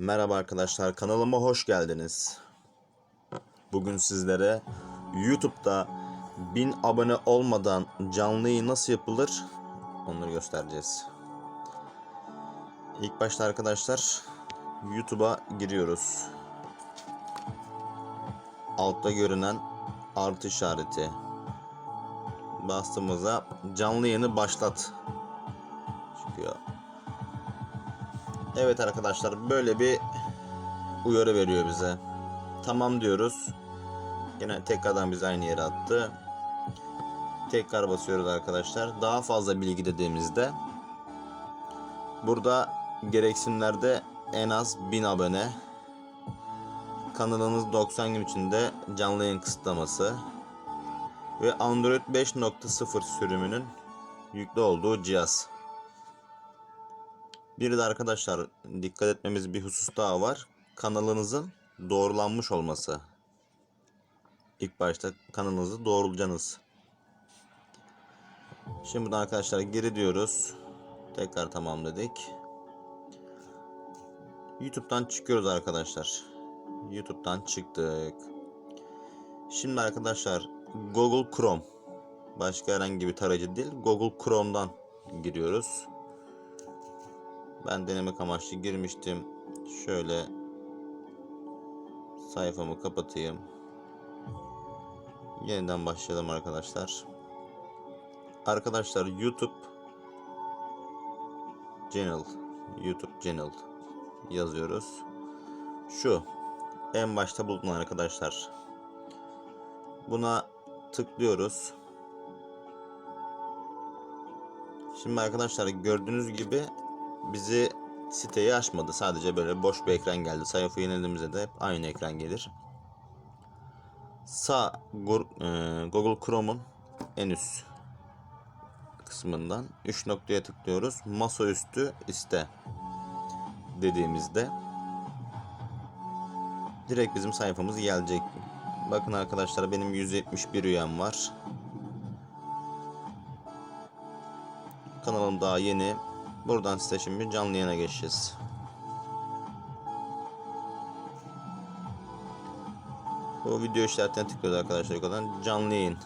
Merhaba arkadaşlar kanalıma hoş geldiniz. Bugün sizlere YouTube'da 1000 abone olmadan canlı yayın nasıl yapılır onları göstereceğiz. İlk başta arkadaşlar YouTube'a giriyoruz. Altta görünen artı işareti bastığımızda canlı yayını başlat çıkıyor. Evet arkadaşlar böyle bir uyarı veriyor bize. Tamam diyoruz. Yine tekrardan bizi aynı yere attı. Tekrar basıyoruz arkadaşlar. Daha fazla bilgi dediğimizde burada gereksinimlerde en az 1000 abone kanalınız 90 gün içinde canlı yayın kısıtlaması ve Android 5.0 sürümünün yüklü olduğu cihaz. Bir de arkadaşlar dikkat etmemiz bir husus daha var. Kanalınızın doğrulanmış olması. İlk başta kanalınızı doğrulayacaksınız. Şimdi buradan arkadaşlar geri diyoruz. Tekrar tamam dedik. YouTube'dan çıkıyoruz arkadaşlar. YouTube'dan çıktık. Şimdi arkadaşlar Google Chrome. Başka herhangi bir tarayıcı değil. Google Chrome'dan giriyoruz. Ben denemek amaçlı girmiştim. Şöyle sayfamı kapatayım. Yeniden başlayalım arkadaşlar. Arkadaşlar YouTube Channel YouTube Channel yazıyoruz. Şu en başta bulunan arkadaşlar. Buna tıklıyoruz. Şimdi arkadaşlar gördüğünüz gibi bizi siteyi açmadı. Sadece böyle boş bir ekran geldi. Sayfa yenildiğimizde de hep aynı ekran gelir. Sağ e, Google Chrome'un en üst kısmından 3 noktaya tıklıyoruz. Masaüstü iste dediğimizde direkt bizim sayfamız gelecek. Bakın arkadaşlar benim 171 üyem var. Kanalım daha yeni. Buradan size şimdi canlı yayına geçeceğiz. Bu video işaretine tıklıyoruz arkadaşlar yukarıdan. Canlı yayın.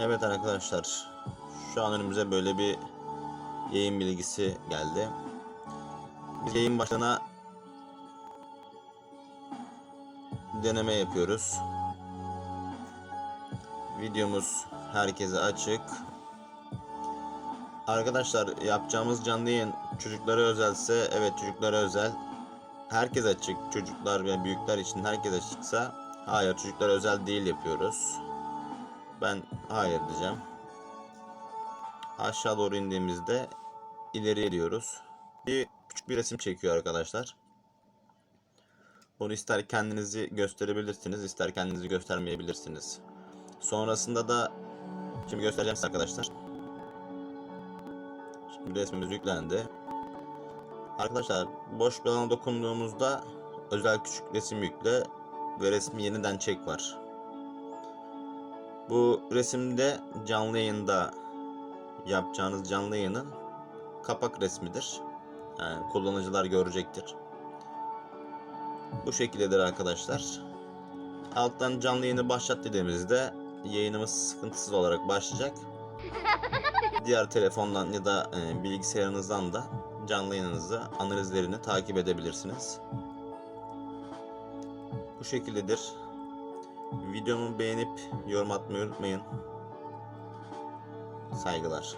Evet arkadaşlar. Şu an önümüze böyle bir yayın bilgisi geldi. Biz yayın başına deneme yapıyoruz. Videomuz herkese açık. Arkadaşlar yapacağımız canlı yayın çocuklara özelse evet çocuklara özel. Herkes açık. Çocuklar ve büyükler için herkes açıksa hayır çocuklara özel değil yapıyoruz. Ben hayır diyeceğim. Aşağı doğru indiğimizde ileri diyoruz. Bir küçük bir resim çekiyor arkadaşlar. Bunu ister kendinizi gösterebilirsiniz, ister kendinizi göstermeyebilirsiniz. Sonrasında da şimdi göstereceğim size arkadaşlar. Şimdi resmimiz yüklendi. Arkadaşlar boş bir alana dokunduğumuzda özel küçük resim yükle ve resmi yeniden çek var. Bu resimde canlı yayında yapacağınız canlı yayının kapak resmidir. Yani kullanıcılar görecektir. Bu şekildedir arkadaşlar. Alttan canlı yayını başlat dediğimizde yayınımız sıkıntısız olarak başlayacak. Diğer telefondan ya da e, bilgisayarınızdan da canlı yayınınızı, analizlerini takip edebilirsiniz. Bu şekildedir. Videomu beğenip yorum atmayı unutmayın. Saygılar.